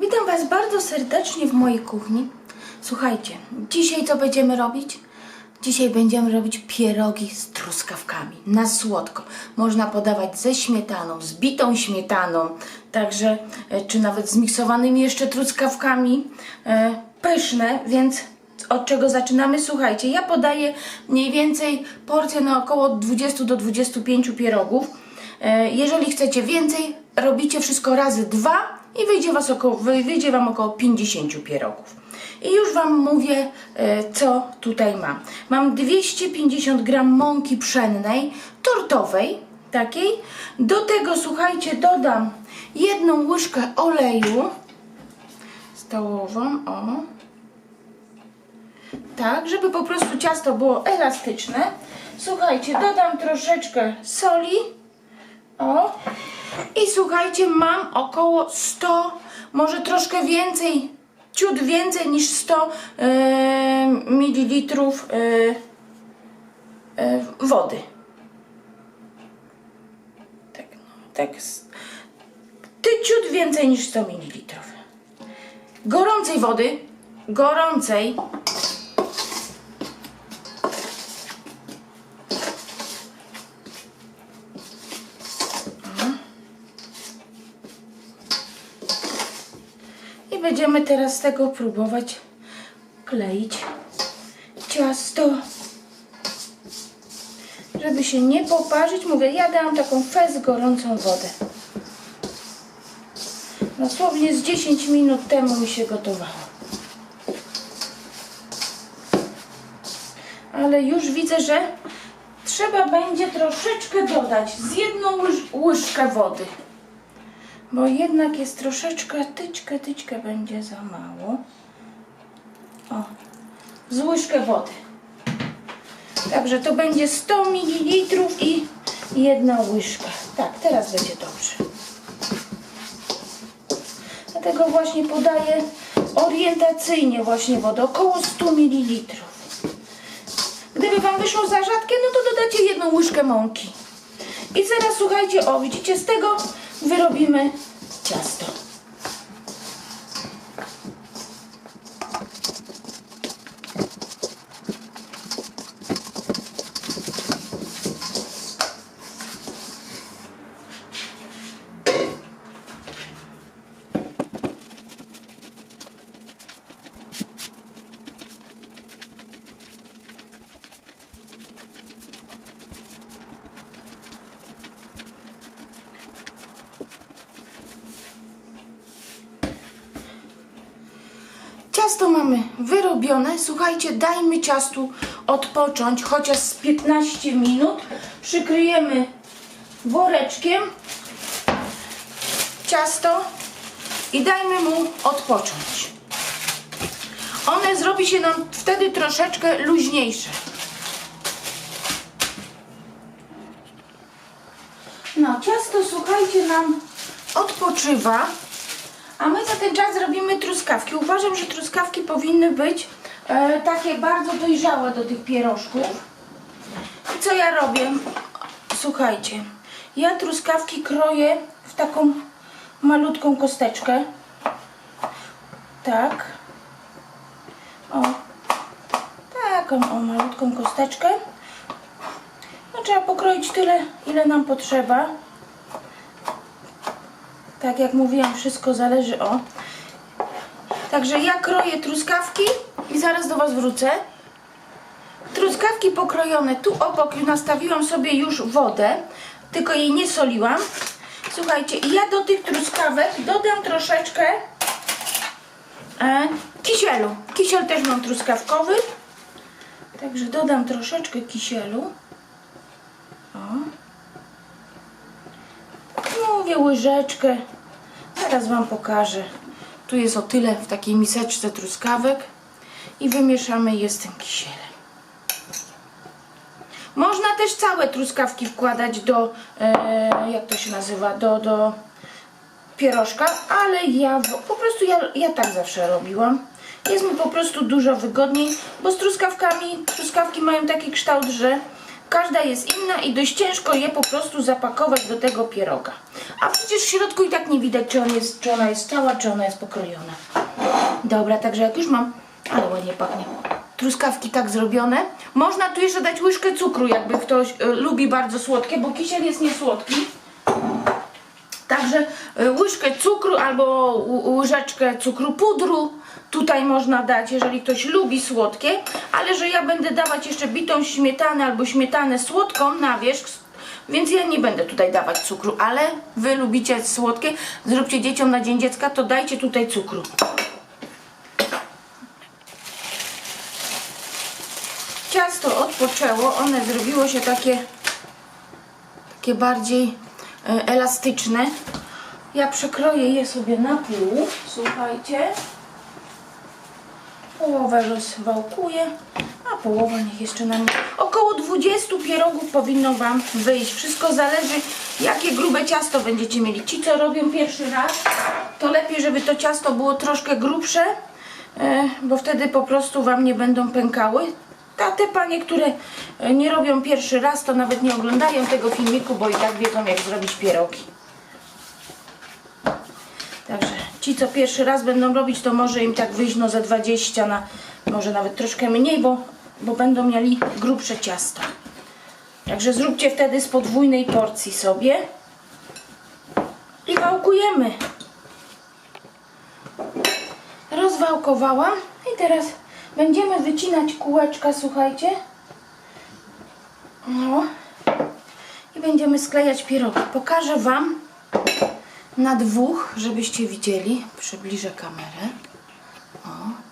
Witam Was bardzo serdecznie w mojej kuchni. Słuchajcie, dzisiaj co będziemy robić? Dzisiaj będziemy robić pierogi z truskawkami na słodko. Można podawać ze śmietaną, z bitą śmietaną, także e, czy nawet zmiksowanymi jeszcze truskawkami. E, pyszne, więc od czego zaczynamy? Słuchajcie, ja podaję mniej więcej porcję na około 20 do 25 pierogów. E, Jeżeli chcecie więcej, robicie wszystko razy dwa i wyjdzie, was około, wy- wyjdzie Wam około 50 pierogów. I już Wam mówię, e, co tutaj mam. Mam 250 gram mąki pszennej, tortowej, takiej. Do tego, słuchajcie, dodam jedną łyżkę oleju stołową, o. Tak, żeby po prostu ciasto było elastyczne. Słuchajcie, dodam troszeczkę soli. O. I słuchajcie, mam około 100, może troszkę więcej, ciut więcej niż 100 e, mililitrów e, e, wody. Tak, no, tak. Ty ciut więcej niż 100 mililitrów. Gorącej wody, gorącej. Będziemy teraz tego próbować kleić ciasto. Żeby się nie poparzyć, mówię, ja dałam taką fez gorącą wodę. Dosłownie z 10 minut temu mi się gotowało. Ale już widzę, że trzeba będzie troszeczkę dodać z jedną łyż- łyżkę wody. Bo jednak jest troszeczkę, tyczkę, tyczkę będzie za mało. O, z łyżkę wody. Także to będzie 100 ml i jedna łyżka. Tak, teraz będzie dobrze. Dlatego właśnie podaję orientacyjnie właśnie wodę, około 100 ml. Gdyby Wam wyszło za rzadkie, no to dodacie jedną łyżkę mąki. I zaraz słuchajcie, o widzicie, z tego wyrobimy ciasto. Ciasto mamy wyrobione. Słuchajcie, dajmy ciastu odpocząć chociaż z 15 minut. Przykryjemy woreczkiem ciasto i dajmy mu odpocząć. One zrobi się nam wtedy troszeczkę luźniejsze. No, ciasto, słuchajcie, nam odpoczywa. A my za ten czas robimy truskawki. Uważam, że truskawki powinny być e, takie bardzo dojrzałe do tych pierożków. I co ja robię? Słuchajcie, ja truskawki kroję w taką malutką kosteczkę. Tak. O. Taką o malutką kosteczkę. No trzeba pokroić tyle, ile nam potrzeba. Tak jak mówiłam, wszystko zależy o. Także ja kroję truskawki i zaraz do Was wrócę. Truskawki pokrojone, tu obok nastawiłam sobie już wodę, tylko jej nie soliłam. Słuchajcie, ja do tych truskawek dodam troszeczkę e, kisielu. Kisiel też mam truskawkowy. Także dodam troszeczkę kisielu. O. Mówię łyżeczkę. Zaraz Wam pokażę. Tu jest o tyle w takiej miseczce truskawek i wymieszamy je z tym kisielem. Można też całe truskawki wkładać do, e, jak to się nazywa, do, do pierożka, ale ja po prostu ja, ja tak zawsze robiłam. Jest mi po prostu dużo wygodniej, bo z truskawkami, truskawki mają taki kształt, że każda jest inna i dość ciężko je po prostu zapakować do tego pieroga. A przecież w środku i tak nie widać, czy, on jest, czy ona jest cała, czy ona jest pokrojona. Dobra, także jak już mam, ale ładnie pachnie, truskawki tak zrobione, można tu jeszcze dać łyżkę cukru, jakby ktoś y, lubi bardzo słodkie, bo kisiel jest niesłodki. Także y, łyżkę cukru albo łyżeczkę cukru pudru tutaj można dać, jeżeli ktoś lubi słodkie, ale że ja będę dawać jeszcze bitą śmietanę albo śmietanę słodką na wierzch, więc ja nie będę tutaj dawać cukru, ale wy lubicie słodkie, zróbcie dzieciom na Dzień Dziecka, to dajcie tutaj cukru. Ciasto odpoczęło, one zrobiło się takie takie bardziej e, elastyczne. Ja przekroję je sobie na pół, słuchajcie. Połowę rozwałkuję, a połowa niech jeszcze na mnie. Około 20 pierogów powinno Wam wyjść. Wszystko zależy, jakie grube ciasto będziecie mieli. Ci, co robią pierwszy raz, to lepiej, żeby to ciasto było troszkę grubsze, e, bo wtedy po prostu Wam nie będą pękały. A te panie, które e, nie robią pierwszy raz, to nawet nie oglądają tego filmiku, bo i tak wiedzą, jak zrobić pierogi. Także ci, co pierwszy raz będą robić, to może im tak wyjść no za 20 na może nawet troszkę mniej, bo, bo będą mieli grubsze ciasto. Także zróbcie wtedy z podwójnej porcji sobie i wałkujemy. Rozwałkowałam i teraz będziemy wycinać kółeczka, słuchajcie. No. I będziemy sklejać pierogi. Pokażę Wam na dwóch, żebyście widzieli. Przybliżę kamerę. O,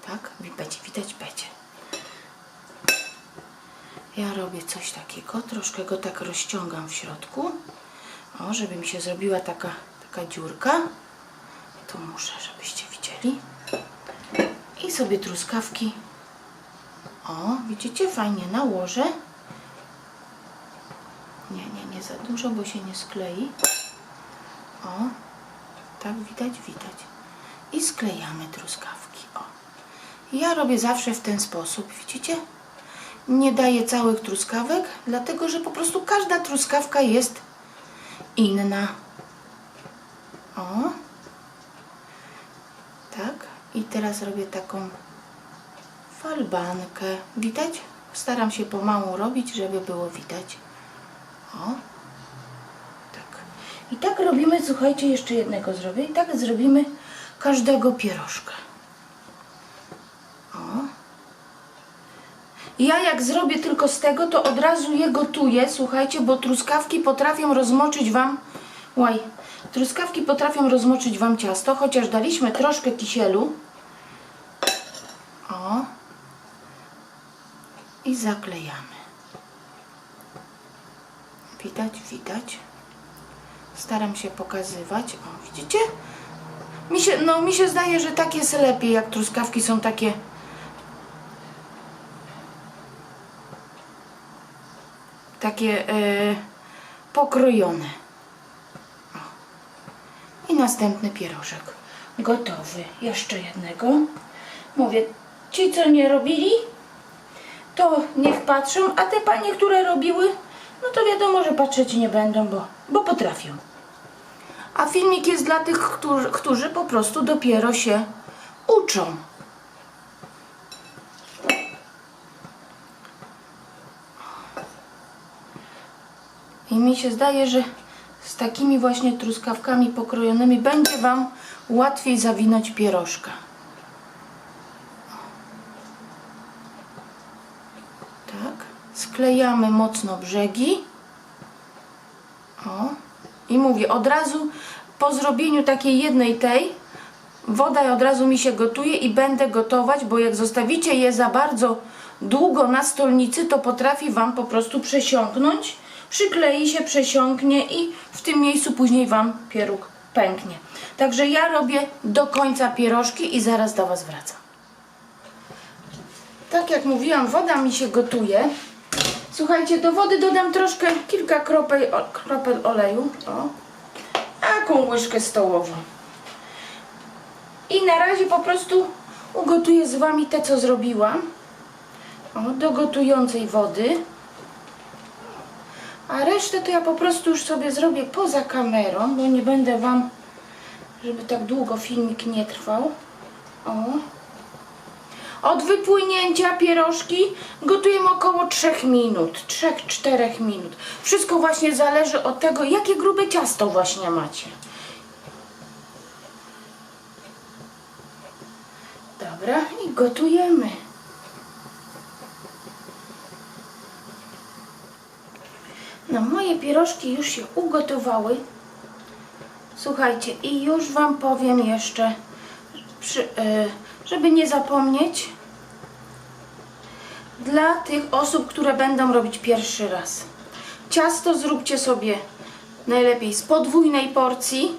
tak, będzie, widać będzie. Ja robię coś takiego, troszkę go tak rozciągam w środku. O, żeby mi się zrobiła taka, taka dziurka. Tu muszę, żebyście widzieli. I sobie truskawki. O, widzicie, fajnie nałożę. Nie, nie, nie za dużo, bo się nie sklei. O, tak widać, widać. I sklejamy truskawki. O. Ja robię zawsze w ten sposób, widzicie? Nie daję całych truskawek, dlatego że po prostu każda truskawka jest inna. O. Tak. I teraz robię taką falbankę. Widać? Staram się pomału robić, żeby było widać. O. Tak. I tak robimy, słuchajcie, jeszcze jednego zrobię. I tak zrobimy każdego pierożka. O. Ja jak zrobię tylko z tego, to od razu je gotuję, słuchajcie, bo truskawki potrafią rozmoczyć Wam... Łaj, truskawki potrafią rozmoczyć Wam ciasto, chociaż daliśmy troszkę kisielu. O. I zaklejamy. Widać, widać. Staram się pokazywać. O, widzicie? Mi się, no, mi się zdaje, że tak jest lepiej, jak truskawki są takie... Takie e, pokrojone. O. I następny pierożek. Gotowy. Jeszcze jednego. Mówię, ci co nie robili, to niech patrzą, a te panie, które robiły, no to wiadomo, że patrzeć nie będą, bo, bo potrafią. A filmik jest dla tych, którzy, którzy po prostu dopiero się uczą. I mi się zdaje, że z takimi właśnie truskawkami pokrojonymi będzie Wam łatwiej zawinąć pierożka. Tak. Sklejamy mocno brzegi. O. I mówię, od razu po zrobieniu takiej jednej tej, woda od razu mi się gotuje i będę gotować, bo jak zostawicie je za bardzo długo na stolnicy, to potrafi Wam po prostu przesiąknąć. Przyklei się, przesiąknie i w tym miejscu później Wam pieróg pęknie. Także ja robię do końca pierożki i zaraz do Was wracam. Tak jak mówiłam, woda mi się gotuje. Słuchajcie, do wody dodam troszkę, kilka kropel, o, kropel oleju. O. Taką łyżkę stołową. I na razie po prostu ugotuję z Wami te, co zrobiłam. O, do gotującej wody. A resztę to ja po prostu już sobie zrobię poza kamerą, bo nie będę Wam, żeby tak długo filmik nie trwał. O. Od wypłynięcia pierożki gotujemy około 3 minut, 3-4 minut. Wszystko właśnie zależy od tego, jakie grube ciasto właśnie macie. Dobra, i gotujemy. No, moje pierożki już się ugotowały. Słuchajcie, i już Wam powiem jeszcze, przy, y, żeby nie zapomnieć, dla tych osób, które będą robić pierwszy raz. Ciasto zróbcie sobie najlepiej z podwójnej porcji.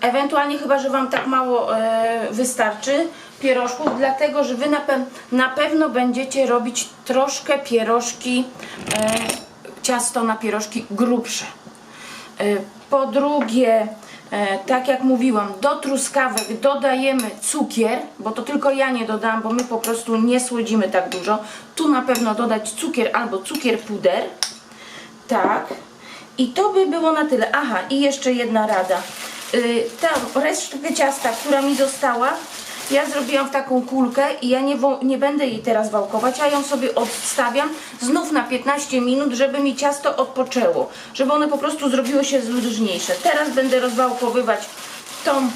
Ewentualnie chyba, że Wam tak mało e, wystarczy pierożków, dlatego że Wy na, pe na pewno będziecie robić troszkę pierożki, e, ciasto na pierożki grubsze. E, Po drugie, tak jak mówiłam, do truskawek dodajemy cukier, bo to tylko ja nie dodam, bo my po prostu nie słodzimy tak dużo. Tu na pewno dodać cukier albo cukier puder. Tak. I to by było na tyle. Aha, i jeszcze jedna rada. Yy, ta resztkę ciasta, która mi została, ja zrobiłam w taką kulkę i ja nie, nie będę jej teraz wałkować, ja ją sobie odstawiam znów na 15 minut, żeby mi ciasto odpoczęło, żeby one po prostu zrobiły się lżniejsze. Teraz będę rozwałkowywać tą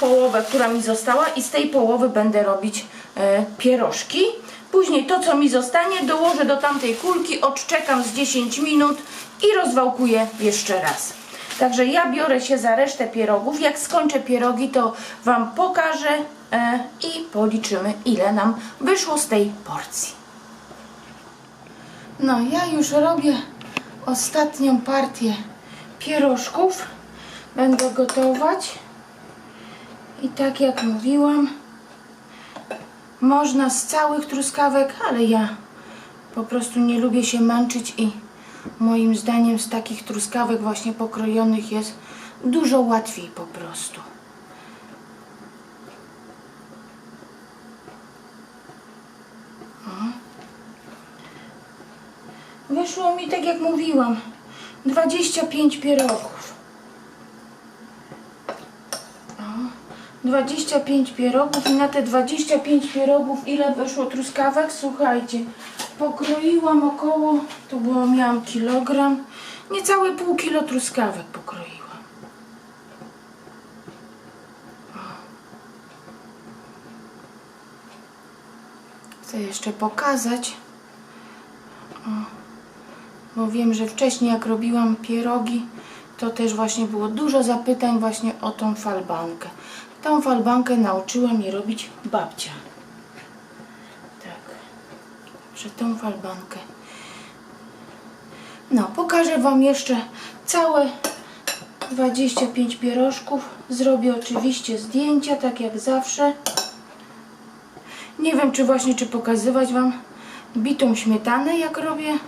połowę, która mi została i z tej połowy będę robić e, pierożki. Później to, co mi zostanie, dołożę do tamtej kulki, odczekam z 10 minut i rozwałkuję jeszcze raz. Także ja biorę się za resztę pierogów. Jak skończę pierogi, to Wam pokażę e, i policzymy, ile nam wyszło z tej porcji. No, ja już robię ostatnią partię pierożków. Będę gotować. I tak jak mówiłam, można z całych truskawek, ale ja po prostu nie lubię się męczyć i moim zdaniem z takich truskawek właśnie pokrojonych jest dużo łatwiej po prostu. O. Wyszło mi tak jak mówiłam 25 pierogów. 25 pierogów i na te 25 pierogów ile wyszło truskawek? Słuchajcie, pokroiłam około, to było, miałam kilogram, niecałe pół kilo truskawek pokroiłam. Chcę jeszcze pokazać, bo wiem, że wcześniej jak robiłam pierogi, to też właśnie było dużo zapytań właśnie o tą falbankę. Tą falbankę nauczyła mnie robić babcia. Że tą falbankę. No, pokażę Wam jeszcze całe 25 pierożków. Zrobię oczywiście zdjęcia, tak jak zawsze. Nie wiem, czy właśnie, czy pokazywać Wam bitą śmietanę, jak robię.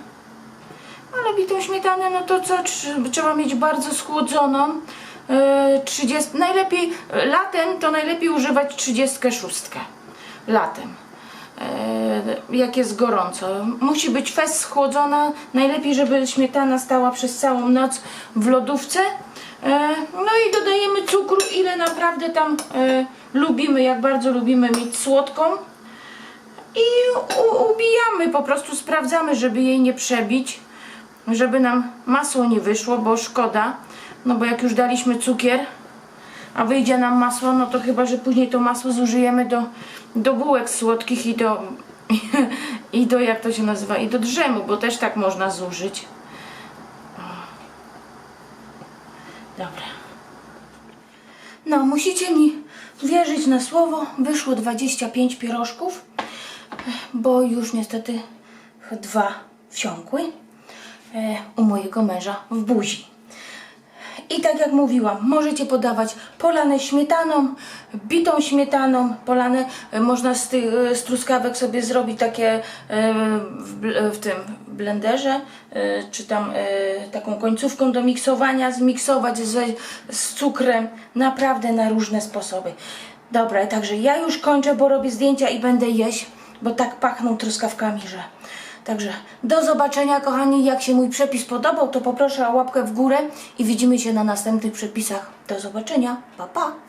Ale bitą śmietanę, no to co, trz- trzeba mieć bardzo schłodzoną. Yy, 30, najlepiej, e, latem to najlepiej używać 36. Latem. Yy, jak jest gorąco. Musi być fest schłodzona. Najlepiej, żeby śmietana stała przez całą noc w lodówce. Yy, no i dodajemy cukru, ile naprawdę tam yy, lubimy, jak bardzo lubimy mieć słodką. I ubijamy, po prostu sprawdzamy, żeby jej nie przebić, żeby nam masło nie wyszło, bo szkoda. No bo jak już daliśmy cukier, a wyjdzie nam masło, no to chyba, że później to masło zużyjemy do, do bułek słodkich i do, i do, jak to się nazywa, i do drzemu, bo też tak można zużyć. Dobra. No, musicie mi wierzyć na słowo. Wyszło 25 pierożków, bo już niestety dwa wsiąkły e, u mojego męża w buzi. I tak jak mówiłam, możecie podawać polane śmietaną, bitą śmietaną, polane, e, można z, tych, e, z truskawek sobie zrobić takie e, w, w tym blenderze, czy tam taką końcówką do miksowania, zmiksować z, z cukrem, naprawdę na różne sposoby. Dobra, także ja już kończę, bo robię zdjęcia i będę jeść, bo tak pachną truskawkami, że Także do zobaczenia, kochani. Jak się mój przepis podobał, to poproszę o łapkę w górę i widzimy się na następnych przepisach. Do zobaczenia. Pa, pa.